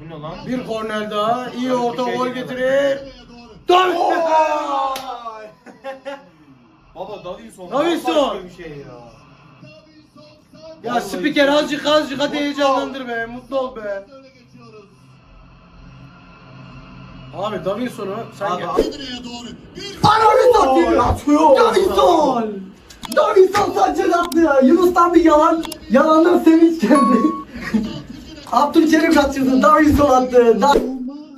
Bu ne lan? Bir korner daha. iyi orta şey gol getirir. Doğru. Baba Davinson. Davinson! bir şey ya. Ya spiker azıcık azıcık hadi heyecanlandır be. Mutlu ol be. Abi Davinson'u sen Abi, gel. Ananı satayım. Davinson. Davinson Sanchez attı ya. Yunus'tan bir yalan. Yalandan sevinç geldi. Abdülkerim kaçırdı. Davinson attı. Da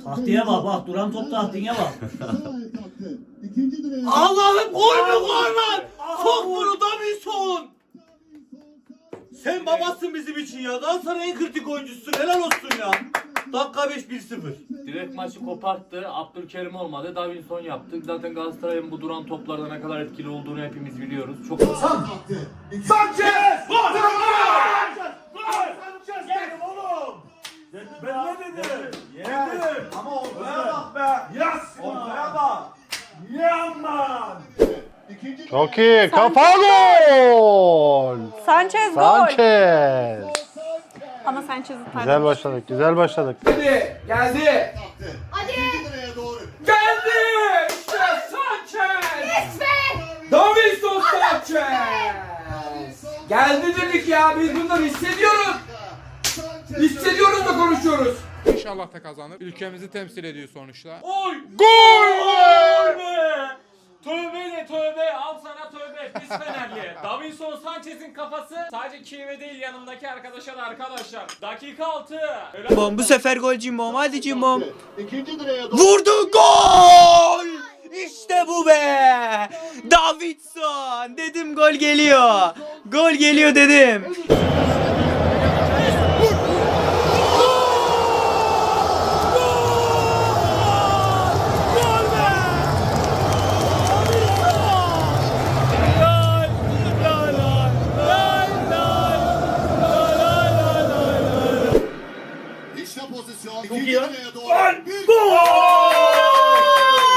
Tahtiye bak bak duran top tahtiye bak. Allah'ım gol mü gol lan? Sok bunu Davinson. Sen babasın bizim için ya. Galatasaray'ın kritik oyuncususun. Helal olsun ya. Dakika 5 1-0. Direkt maçı koparttı. Abdülkerim olmadı. Davinson yaptı. Zaten Galatasaray'ın bu duran toplarda ne kadar etkili olduğunu hepimiz biliyoruz. Çok Sanchez! Gol! Gol! Sanchez dedim oğlum! Ben ne dedim? Dedim! Ama ortaya bak be! Yas! Ortaya bak! Yaman! İkinci Çok iyi. Kafa gol. Sanchez gol. Sanchez. Ama Sanchez'in Güzel başladık. Güzel başladık. Geldi. Geldi. doğru. Geldi. İşte Sanchez. be. Davinson Sanchez. Geldi dedik ya biz bunları hissediyoruz. Hissediyoruz da konuşuyoruz. İnşallah da kazanır. Ülkemizi temsil ediyor sonuçta. Oy! Gol be! Tövbe de tövbe al sana tövbe pis Fenerli. Davinson Sanchez'in kafası sadece Kiev'e değil yanımdaki arkadaşa da arkadaşlar. Dakika 6. Cimbom bu sefer gol Cimbom. Hadi Cimbom. İkinci direğe doğru. Vurdu gol. İşte bu be. Davidson. Dedim gol geliyor. Gol geliyor dedim.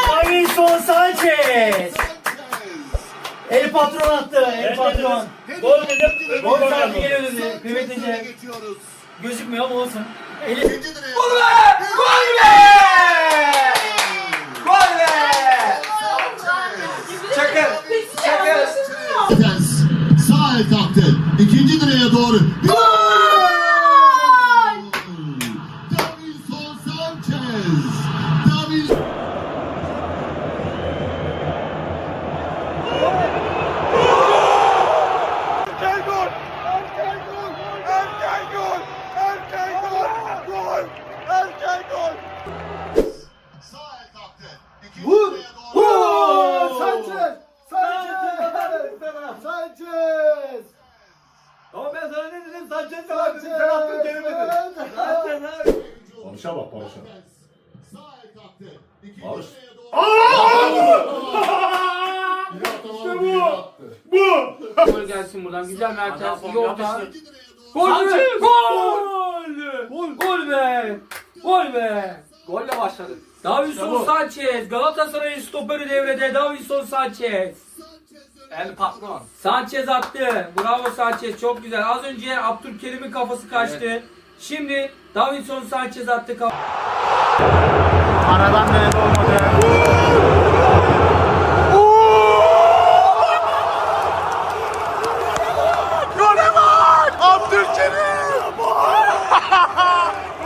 Davinson Sanchez. El patron attı. El patron. Gol dedim. Gol saati geliyor dedi. Kıymetlice. geçiyoruz. Gözükmüyor ama olsun. Eli Gol be! Gol be! Gol be! Çakır. Çakır. Sağ el kalktı. İkinci direğe doğru. Gol! Patron. Sanchez attı. Bravo Sanchez. Çok güzel. Az önce Abdülkerim'in kafası kaçtı. Şimdi Davinson Sanchez attı. Aradan denedi olmadı. Gole bak! Abdülkerim!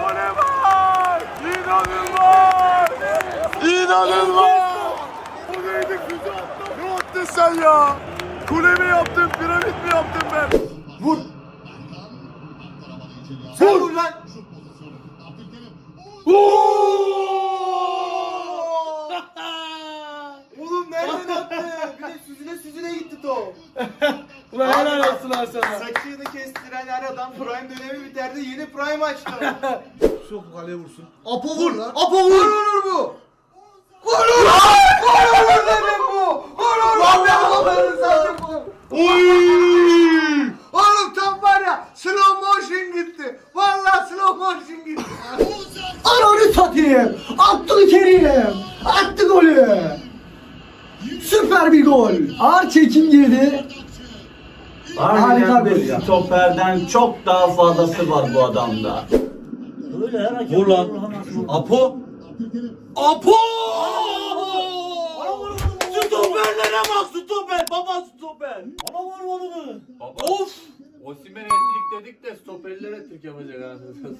Gole bak! İnanılmaz! İnanılmaz! O neydi füze attı? Ne attın sen ya? Kule mi yaptın, piramit mi yaptın ben? Vur! Sen vur lan. Oğlum nereden attı? Bir de süzüle süzüle gitti top. Ulan helal olsun lan sana. Saçını kestiren her adam prime dönemi biterdi. Yeni prime açtı. Sok kaleye vursun. Apo vur. Apo vur. Vur vur bu. 100 stoperden çok daha fazlası var bu adamda. Böyle her hakem Vur lan. Apo. Apo! Stoperlere bak stoper. Baba stoper. Ana var varını. Baba. Of. Osimhen ettik dedik de stoperlere ettik yapacak anasını.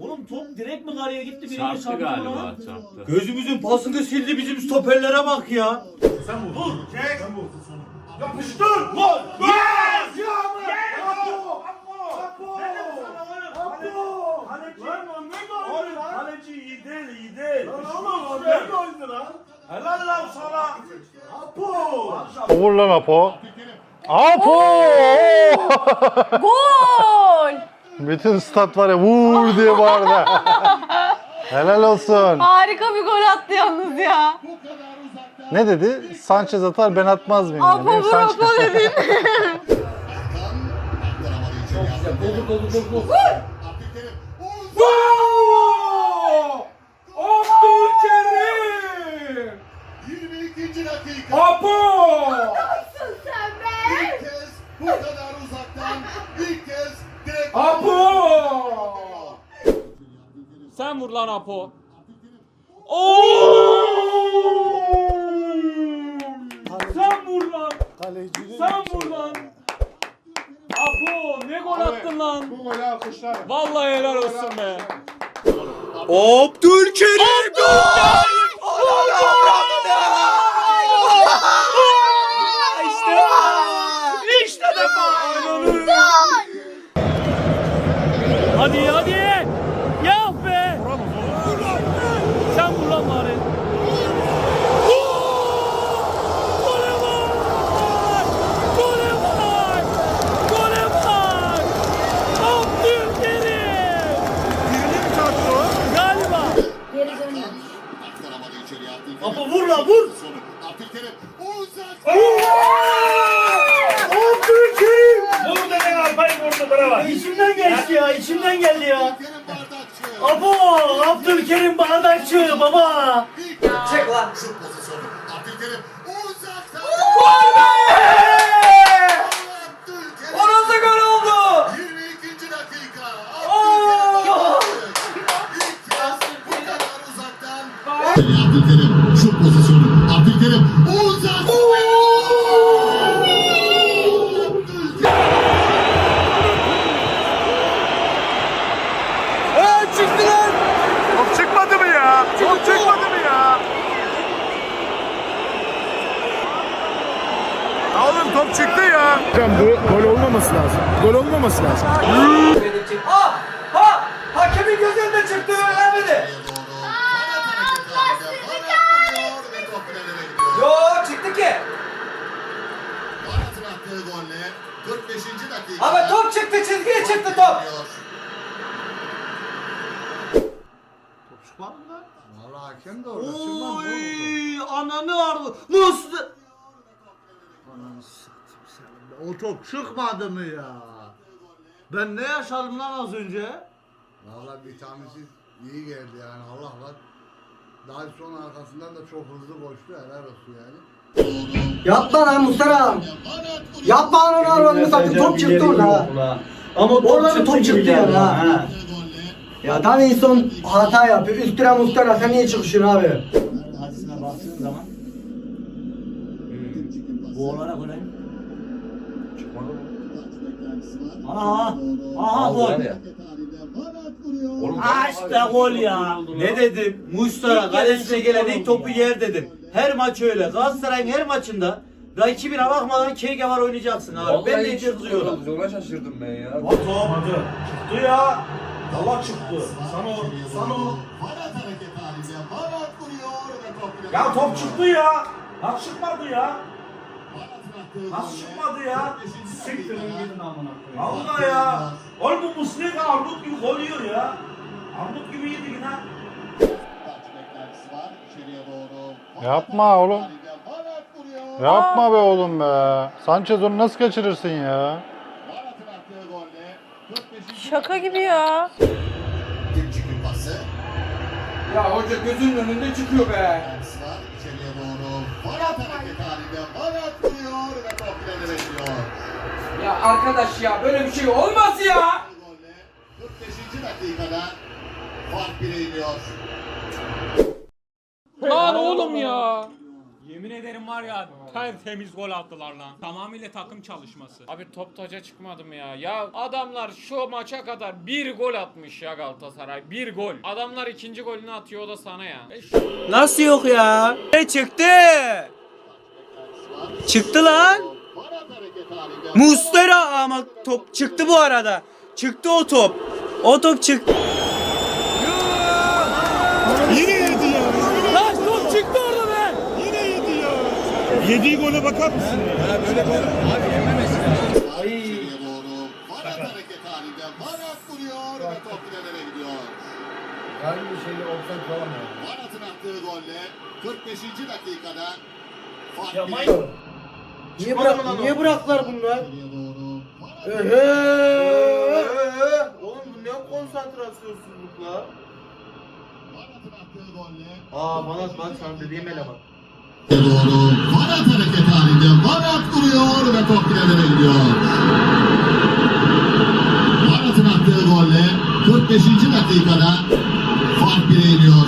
Oğlum top direkt mi kareye gitti? Birini Çarptı galiba çarptı. Gözümüzün pasını sildi bizim stoperlere bak ya. Sen vur. Çek. Sen vur. Yapıştır. Gol. Yes. Yes. Apo. Apo. Apo. Apo. Kaleci. Lan ne golü lan? Kaleci iyi değil iyi değil. Lan oğlum ne goldü lan? Helal lan sana. Apo. Vur lan Apo. Apo! Gol! Bütün stat var ya vur diye bağırdı. Helal olsun. Harika bir gol attı yalnız ya. Ne dedi? Sanchez atar ben atmaz mıyım? Apo dedi. vur Sanchez- Apo dedin. Doldur doldur doldur. Abdülkerim! 22. dakika. Apo! İlk kez bu kadar uzaktan ilk kez direkt Apo! Sen vur lan Apo. Oo! Sen vur lan. Sen vur lan. Apo ne gol attın lan. Bu golü alkışlar. Vallahi helal olsun be. Abdülkerim! İşte Hadi hadi. Yap be. Sen vur lan bari. Gole var! Gole var! Gole var! Abdülkerim! Birini mi çarptı o? Galiba. aktaramadı içeriye Abdülkerim. Apo vur lan vur. Abdülkerim uzak. Abdülkerim. Vur dedin Alpay vurdu bravo. İçimden geçti ya. içimden geldi ya. Apo Abdülkerim Bardakçı baba. Çek lan. Şu pozisyonu. Abdülkerim uzaktan. Abdülkerim. O nasıl gol oldu? 22. dakika. Abdülkerim. Bu kadar uzaktan. Abdülkerim şu pozisyonu. Abdülkerim çıktı top. Vallahi hakem de orada. Oy ananı ardı. Nasıl? O top çıkmadı mı ya? Ben ne yaşadım lan az önce? Valla bir tanesi iyi geldi yani Allah var. Daha sonra arkasından da çok hızlı koştu helal olsun yani. Yapma lan Mustafa. Yapma lan satayım. Top çıktı orada. Ama Orada bir top çıktı ya. ha. Ya Davinson hata yapıyor. Üstüne Mustafa sen niye çıkışıyorsun abi? Hadisine baktığın zaman bu olana göre Aha aha gol. İşte gol ya. Ne dedim? Mustara kalesine gelen ilk topu yer dedim. Her maç öyle. Galatasaray'ın her maçında rakibine bakmadan keke var oynayacaksın abi. ben de hiç kızıyorum. Ona şaşırdım ben ya. Top çıktı ya. Allah çıktı. Sana o. Sana o. Barat hareket halinde. Barat vuruyor ve top Ya top çıktı ya. Nasıl çıkmadı ya? Nasıl çıkmadı ya? 45. Siktirin gidin amına koyayım. Allah ya. Oğlum bu Muslera Armut gibi koyuyor ya. Armut gibi yedi yine. Yapma oğlum. Yapma be oğlum be. Sanchez onu nasıl kaçırırsın ya? Barat'ın attığı golle 45. Şaka gibi ya. Pası. Ya hoca gözünün önünde çıkıyor be. Beklentisi var. İçeriye doğru. Barat hareket halinde. Barat vuruyor ve top ileri bekliyor. Ya arkadaş ya böyle bir şey olmaz ya. Bu golle 45. dakikada fark bire iniyor. Lan oğlum ya. Yemin ederim var ya tertemiz gol attılar lan. Tamamıyla takım çalışması. Abi top taca çıkmadım ya. Ya adamlar şu maça kadar bir gol atmış ya Galatasaray. Bir gol. Adamlar ikinci golünü atıyor o da sana ya. E şu- Nasıl yok ya? E çıktı. Çıktı lan. Mustera ama top çıktı bu arada. Çıktı o top. O top çıktı. Yine yedi ya. Lan top çıktı orada be. Yine yedi ya. Yediği gole bakar mısın? Ya böyle gol. İçeriye doğru. Barat hareket halinde. Barat vuruyor ve top ileri gidiyor. Bir şeyle olsak falan ya. Barat'ın attığı golle 45. dakikada fark Ya Mayo. Niye bırak niye bıraktılar bunlar? Ehe. Oğlum bu ne konsantrasyonsuzluk la? Barat'ın attığı golle Aa bana bak sana dediğim eleman. Doğru. Barat hareket halinde. Barat vuruyor ve top ileri gidiyor. Barat'ın attığı golle 45. dakikada fark bire iniyor.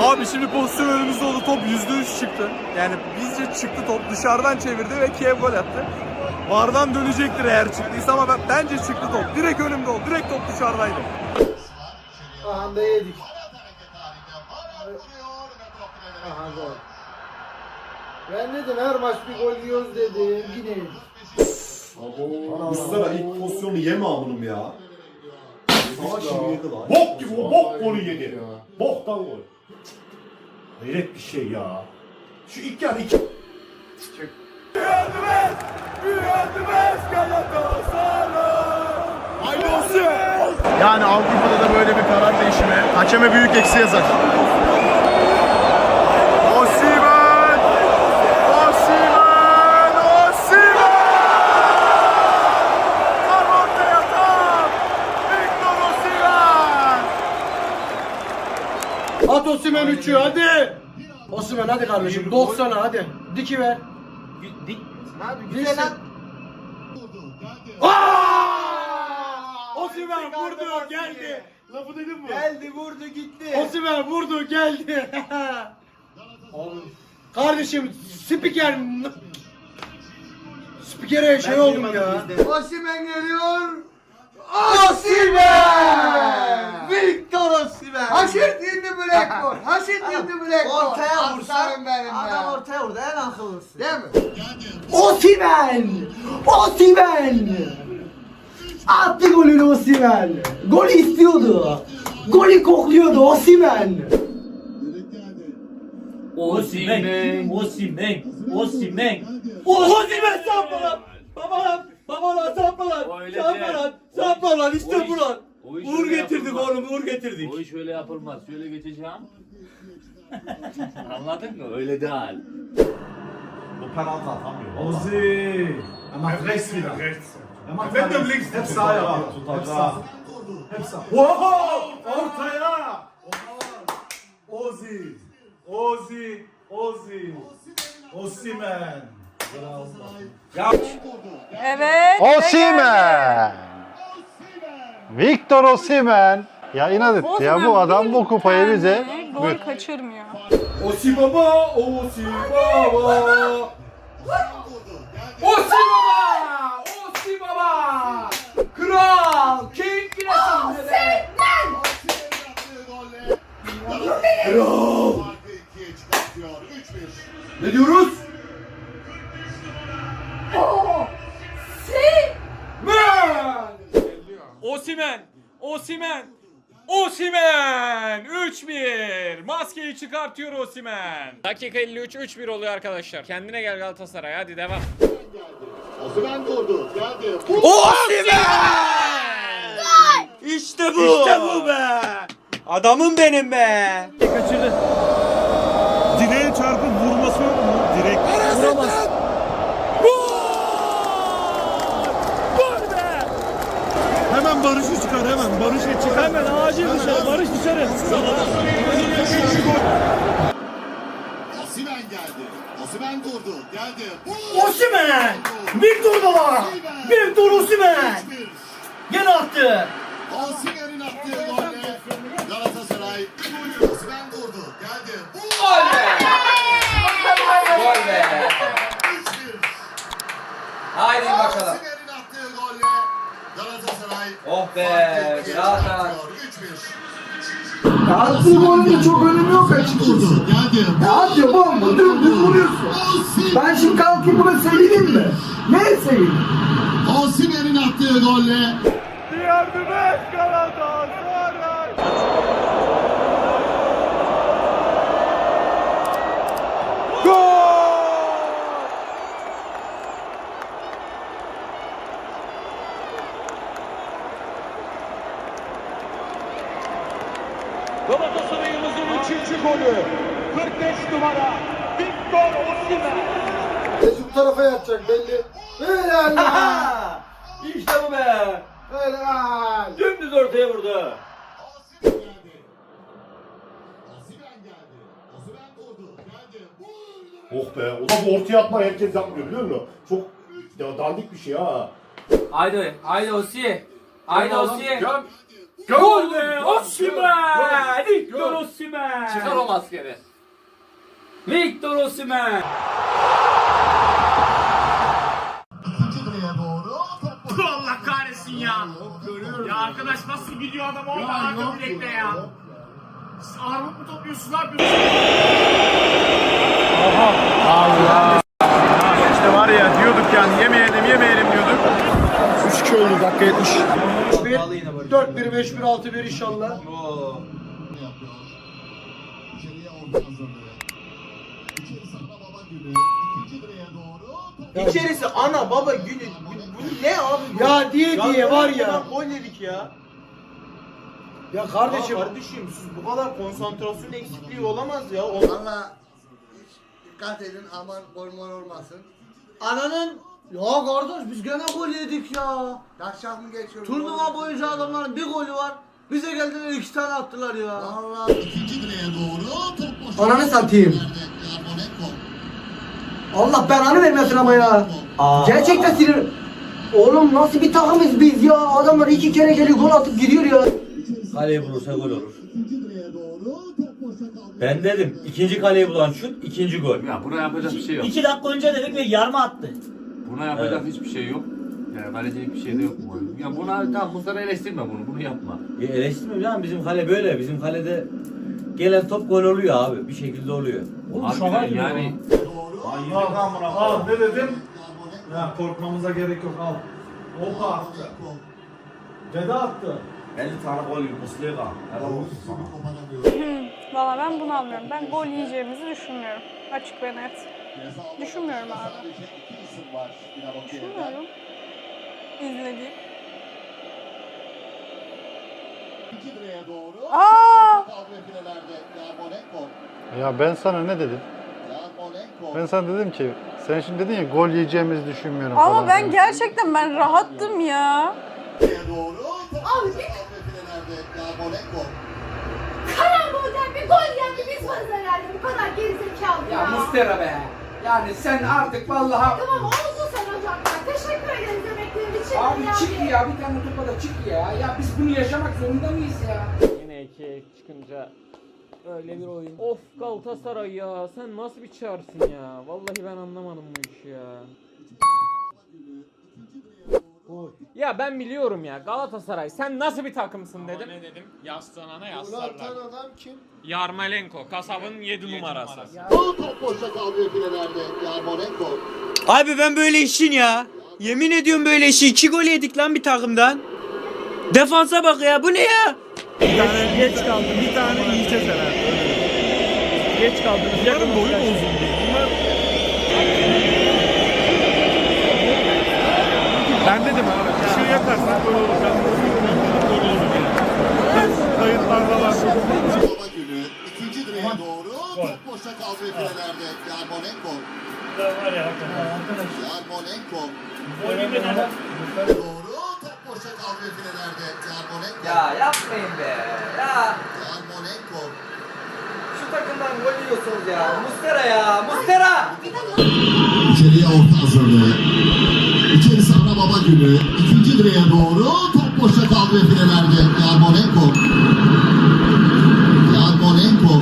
Abi şimdi pozisyon önümüzde oldu. Top %3 çıktı. Yani bizce çıktı top. Dışarıdan çevirdi ve Kiev gol attı. Vardan dönecektir eğer çıktıysa ama ben, bence çıktı top. Direkt önümde oldu. Direkt top dışarıdaydı. Aha da yedik. Aha gol. Ben dedim her maç bir gol yiyoruz dedim. Yine yedik. Muslera ilk pozisyonu yeme amınım ya. Savaş gibi yedi lan. Bok gibi o bok golü yedi. Boktan gol. Hayret bir şey ya. Şu ilk yarı iki. Yani Avrupa'da da böyle bir karar değişimi hakeme büyük eksi yazar. Osimhen! Osimhen! Osimhen! Tam ortaya tam! Victor Osimhen! At Osimhen 3'ü hadi. Osimhen hadi kardeşim 90'a hadi. Diki ver. Dik. Güzel lan. Osimhen vurdu geldi. Lafı dedim mi? Geldi vurdu gitti. Osimhen vurdu geldi. Kardeşim spiker Spikere şey oldum ya. Osimhen geliyor. Osimhen! Victor Osimhen! Haşet indi Blackboard. Haşet indi Blackboard. Ortaya vursan benim adam ortaya vurdu en akıllısı. Değil mi? Osimhen! Osimhen! Attı golünü Osimhen. Golü istiyordu. Golü kokluyordu Osimhen. Osimhen. Osimhen. Osimhen. Osimhen sapma lan. Baba. Baba lan sapma lan. Sapma lan. Sapma lan işte bu lan. Uğur getirdik oğlum uğur getirdik. O iş öyle yapılmaz. Şöyle geçeceğim. Anladın mı? Öyle değil. Bu penaltı atamıyor. Ozi. Ama rechts wieder. Rechts. Ben de links. Hep sağ yapıyor. Hep sağ. Hep sağ. Wow! Ortaya! Ozi. Ozi. Ozi. Osimhen. Evet. Osimhen! Victor Osimhen! Ya inat etti ya bu adam bu kupayı bize Gol kaçırmıyor. Osi baba, Osi baba. Osi baba! Osi baba! Kral! King çıkartıyor. 3-1. Ne diyoruz? Man! Osimen! Osimen. Osimen 3-1. Maskeyi çıkartıyor Osimen. Dakika 53 3-1 oluyor arkadaşlar. Kendine gel Galatasaray hadi devam. Osimhen durdu. Geldi. İşte bu. İşte bu be. Adamım benim be. Direğe çarpıp vurması yok mu? Direk. Vuramaz. Hemen Barış'ı çıkar hemen. Barış'ı çıkar. Hemen acil dışarı. Barış dışarı. Osimhen geldi. Osimhen durdu. Geldi. Osimhen! Bir dur baba! Bir dur Osimhen! Gene attı. Osimhen'in attığı golle Galatasaray. Osimhen durdu. Geldi. Gol be. Gol be. 3-1. Haydi bakalım. Oh be. Zaten. 3-1. Attığı golün çok önemi yok açıkçası. Ya atıyor bomba dümdüz vuruyorsun. Ben şimdi kalkayım buna sevineyim mi? Neye sevineyim? Osimhen'in attığı golle Diğer bir beş Galatasaray. Gol! Galatasaray'ımızın 3. golü. 45 numara Victor Osimhen. Mesut tarafa yatacak belli. Helal lan. İşte bu be. Helal. Dümdüz ortaya vurdu. Oh be. O da bu ortaya atma herkes yapmıyor biliyor musun? Çok ya dandik bir şey ha. Haydi. Haydi Osi. Haydi Osi. Göm. Gol be. Osimhen. Victor Osimhen. Çıkar o maskeni. Victor Osimhen. Allah kahretsin ya. Ya arkadaş nasıl gidiyor adam orada arka direkte ya. Siz armut mu topluyorsunuz ne yapıyorsunuz? İşte 3-2 oldu dakika 70. 4-1, 5-1, 6-1 inşallah. yapıyor. İçeriye orta hazırlığı. İçeri sana baba günü. İkinci direğe doğru. Top İçerisi ana baba günü. Bu ne abi? Ya diye diye var ya. Gol yedik ya. Ya kardeşim. Ya kardeşim siz bu kadar konsantrasyon eksikliği olamaz ya. Valla dikkat edin aman gol olmasın. Ananın ya kardeş biz gene gol yedik ya. Taşak mı geçiyor? Turnuva boyunca adamların bir golü var. Bize geldiler iki tane attılar ya. Valla. İkinci direğe doğru. Top. Ananı satayım. Allah belanı vermesin ama ya. Gerçekten sinir. Oğlum nasıl bir takımız biz ya? Adamlar iki kere geliyor gol atıp gidiyor ya. Kaleye vurursa gol olur. İkinci direğe doğru. Top boşa kaldı. Ben dedim ikinci kaleyi bulan şut ikinci gol. Ya buna yapacak bir şey yok. İki dakika önce dedik ve yarma attı. Buna yapacak hiçbir şey yok. Yani kalecilik bir şey de yok bu oyun. Ya buna tamam Mustafa eleştirme bunu. Bunu yapma. E, eleştirmiyorum canım bizim kale böyle. Bizim kalede gelen top gol oluyor abi. Bir şekilde oluyor. Harbiden yani Al amına al ne dedim? Ya korkmamıza gerek yok al. Oha attı. Dede attı. 50 tane gol gibi Muslera. Helal olsun sana. Valla ben bunu almıyorum. Ben gol yiyeceğimizi düşünmüyorum. Açık ve net. Düşünmüyorum abi. İki isim var Dinamo Kiev'de. Düşünmüyorum. İzlediğim. İkinci direğe doğru. Aa! Kaldı filelerde. Yarmolenko. Ya ben sana ne dedim? Ben sana dedim ki sen şimdi dedin ya gol yiyeceğimizi düşünmüyorum Ama falan. ben gerçekten ben rahattım ya. Doğru. Yarmolenko. Karambolden bir gol yendi biz varız herhalde bu kadar gerizekalı ya. Ya Mustera be. Yani sen artık vallahi Tamam oldu sen hocam ya. Teşekkür ederiz emeklerin için. Abi Yani. çık ya bir tane topa da çık ya. Ya biz bunu yaşamak zorunda mıyız ya? Yine 2 çıkınca öyle bir oyun. Of Galatasaray ya sen nasıl bir çarsın ya. Vallahi ben anlamadım bu işi ya. Ya ben biliyorum ya Galatasaray sen nasıl bir takımsın dedim. ne dedim? Yaslanana yaslarlar. adam kim? Yarmolenko kasabın 7 numarası. Top boşa kaldı filelerde. Yarmolenko. Abi ben böyle işin ya. Yemin ediyorum böyle işi. iki gol yedik lan bir takımdan. Defansa bak ya bu ne ya? Bir tane geç kaldı. Bir tane yiyeceğiz herhalde. Geç kaldınız. Yarın boyu mu uzun değil? Bunlar... Ben dedim abi. Işığı yakarsan böyle olacak. Kayıtlarda var. Baba günü ikinci direğe doğru top boşa kaldı ve filelerde. Yarmolenko. Yarmolenko. Doğru top boşa kaldı ve filelerde. Yarmolenko. Ya yapmayın be. Ya Yarmolenko. şu takımdan gol yiyorsunuz ya. Mustera ya. Mustera. İçeriye orta hazırlığı. Baba günü. İkinci direğe doğru top boşa kaldı ve filelerde. Yarmolenko. Yarmolenko.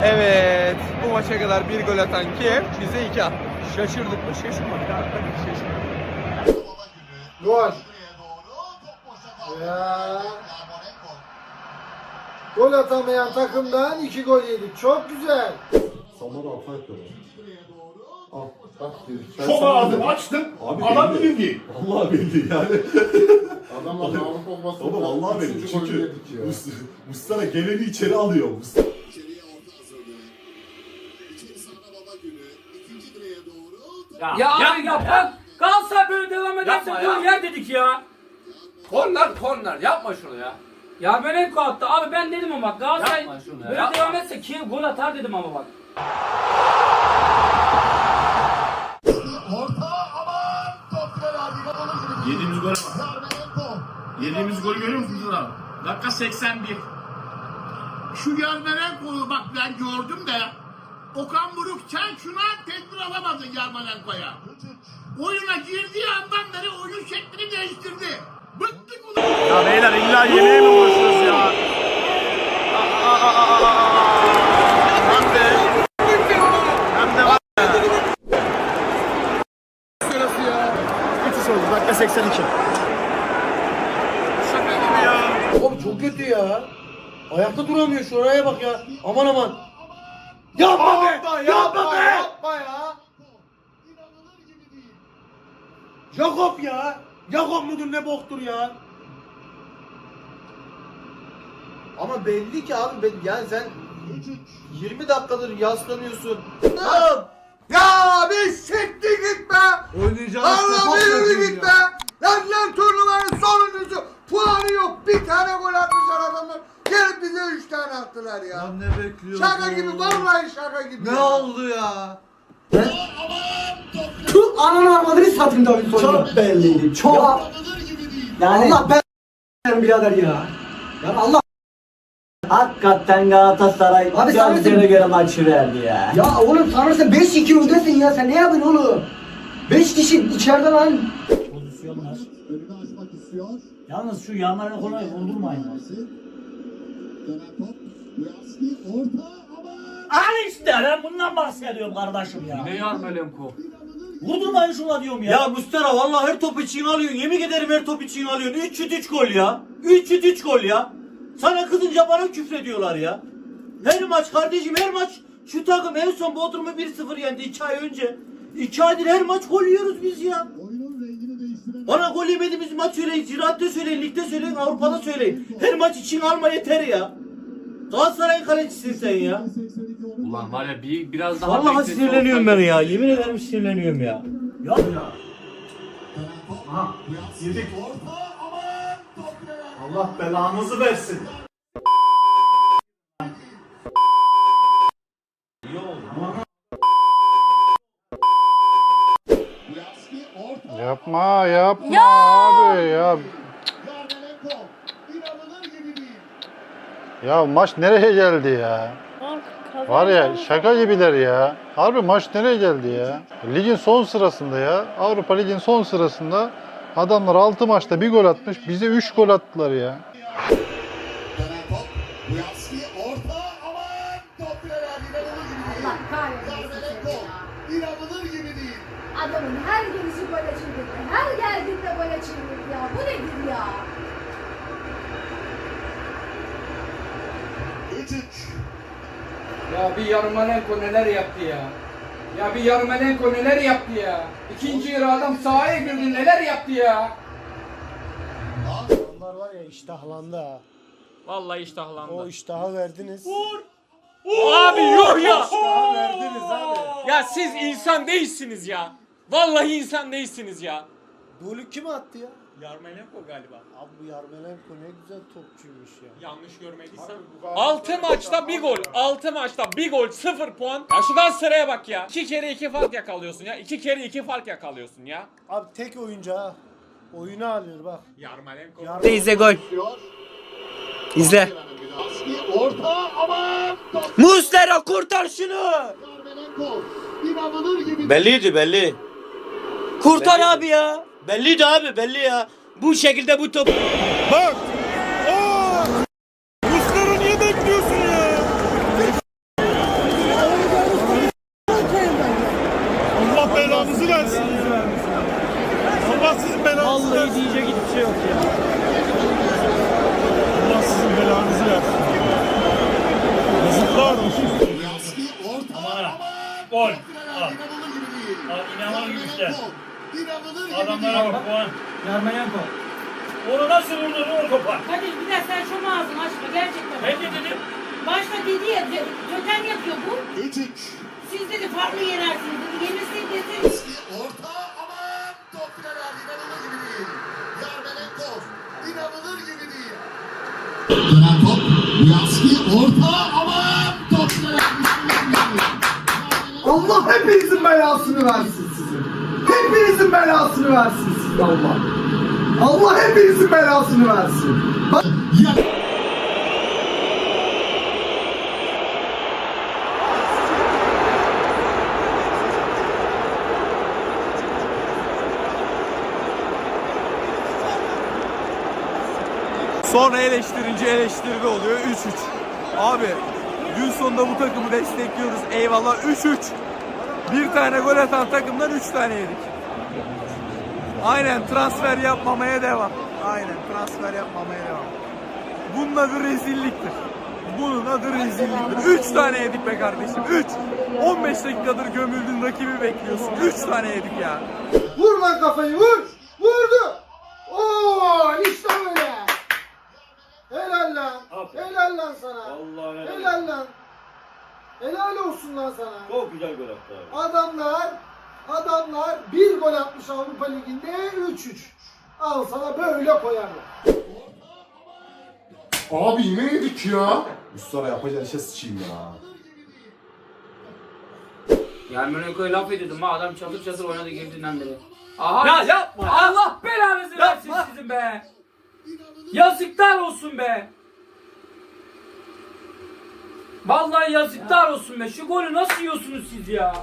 Evet. Bu maça kadar bir gol atan Kiev bize iki attı. Şaşırdık mı? Şaşırmadık. Tabii ki şaşırmadık. Gol. Direğe doğru top boşa kaldı. Ya. Gol atamayan takımdan iki gol yedik. Çok güzel. Çok ağzını açtım. Adam bildi. Allah bildi yani. Adamlar mağlup olmasın. Baba vallahi golü Çünkü. Mus- Muslera geleni içeri alıyor. Muslera. İçeriye orta hazırlığı. İçeri sahne baba günü. İkinci direğe doğru Ya, Ya ya, abi yap bak. Galatasaray böyle devam ederse Yapma ya. gol yer dedik ya. Korner korner yapma şunu ya. Ya Belenko attı. Abi ben dedim ama bak Galatasaray Yapma şunu ya, böyle yapma. devam etse Kiev gol atar dedim ama bak. Orta aman top gibi değil. Yediğimiz gol var. Yarmolenko. Yediğimiz golü görüyor musunuz abi? Dakika 81. Şu Yarmolenko'yu bak ben gördüm de Okan Buruk sen şuna tedbir alamadın Yarmolenko'ya. Oyuna girdiği andan beri oyun şeklini değiştirdi. Bıktık ulan. Ya beyler illa yemeğe mi uğraşıyoruz ya? Hem de hem de var Sırası ya. 3 oldu. Dakika 82. şaka gibi ya. Oğlum çok kötü ya. Ayakta duramıyor şuraya bak ya. Aman aman. Yapma be. Yapma be. Yapma ya. Jakob ya. Jakob mudur ne boktur ya. Ama belli ki abi ben, yani sen 20 dakikadır yaslanıyorsun. Ya bir siktir git be. Oynayacağız. Allah yürü git be. Lan lan turnuvanın sonuncusu. Puanı yok. Bir tane gol atmışlar adamlar. Gelip bize üç tane attılar ya. ne bekliyorsun? Şaka gibi vallahi şaka gibi. Ne ya. oldu ya? Top Ananı armadını satayım David Çok belliydi. Çok. değil. Yani Allah ben birader ya. Ya Allah Hakikaten Galatasaray Abi sen gözlere göre maçı verdi ya. Ya oğlum sanırsın 5-2 öndesin ya sen ne yapıyorsun oğlum? 5 kişi içeride lan. Pozisyon var. Önünü açmak istiyor. Yalnız şu yanlarına kolay vurdurmayın. Dönen top. Uyaski orta. Al işte ben bundan bahsediyorum kardeşim ya. Ne Yarmolenko? Vurdurmayın şuna diyorum ya. Ya Mustera vallahi her top için alıyorsun. Yemin ederim her top için alıyorsun. 3 şut 3 gol ya. 3 şut 3 gol ya. Sana kızınca bana küfrediyorlar ya. Her maç kardeşim her maç. Şu takım en son Bodrum'u 1-0 yendi 2 ay önce. 2 aydır her maç gol yiyoruz biz ya. Bana gol yemediğimiz maç söyleyin. Ziraat'ta söyleyin, ligde söyleyin, Avrupa'da söyleyin. Her maç için alma yeter ya. Galatasaray'ın kalecisin sen ya. 82 onun Ulan var ya bir, biraz daha Vallahi beklese sinirleniyorum olsaydı- ben ya. Yemin ederim sinirleniyorum ya. orta aman top verdi. Allah belanızı versin. Yapma yapma Ya! abi ya. Ya maç nereye geldi ya? Var ya şaka gibiler ya. Harbi maç nereye geldi ya? Ligin son sırasında ya. Avrupa Ligin son sırasında adamlar 6 maçta bir gol atmış. Bize 3 gol attılar ya. Ya bir Yarmolenko neler yaptı ya. Ya bir Yarmolenko neler yaptı ya. İkinci yarı adam sahaya girdi neler yaptı ya. Onlar var ya iştahlandı ha. Vallahi iştahlandı. O iştahı verdiniz. Abi yok ya. İştahı verdiniz abi. Ya siz insan değilsiniz ya. Vallahi insan değilsiniz ya. Golü kim attı ya? Yarmolenko galiba. Abi bu Yarmolenko ne güzel topçuymuş ya. Yanlış görmediysem. 6 maçta bir gol. 6 maçta bir gol 0 puan. Ya şu Galatasaray'a bak ya. 2 kere 2 fark yakalıyorsun ya. 2 kere 2 fark yakalıyorsun ya. Abi tek oyuncu ha. Oyunu alıyor bak. Yarmolenko. Yarmolenko İzle gol. İzle. Orta top Muslera kurtar şunu. Yarmolenko. İnanılır gibi. Belliydi belli. Kurtar abi ya. Belliydi abi belli ya. Bu şekilde bu top Bak! Hepinizin belasını versin sizin Allah. Allah hepinizin belasını versin. Bak Sonra eleştirince eleştiride oluyor 3-3. Abi gün sonunda bu takımı destekliyoruz. Eyvallah 3-3. Bir tane gol atan takımdan 3 tane yedik. Aynen transfer yapmamaya devam. Aynen transfer yapmamaya devam. Bunun adı rezilliktir. Bunun adı rezilliktir. 3 tane yedik be kardeşim. 3. 15 dakikadır gömüldün rakibi bekliyorsun. 3 tane yedik ya. vur lan kafayı vur. Vurdu. Oo işte öyle. Helal lan. Helal lan sana. Allah Helal lan. Helal olsun lan sana. Çok güzel gol attı abi. Adamlar adamlar bir gol atmış Avrupa Ligi'nde 3-3. Al sana böyle koyarlar. Abi yine yedik ya. Muslera yapacağın işe sıçayım ya. Yarmolenko'ya laf ediyordum ha adam çatır çatır oynadı girdiğinden beri. Aha. Ya yapma ya. Allah belanızı versin Yapma. sizin be. Yazıklar olsun be. Vallahi yazıklar olsun be. Şu golü nasıl yiyorsunuz siz ya?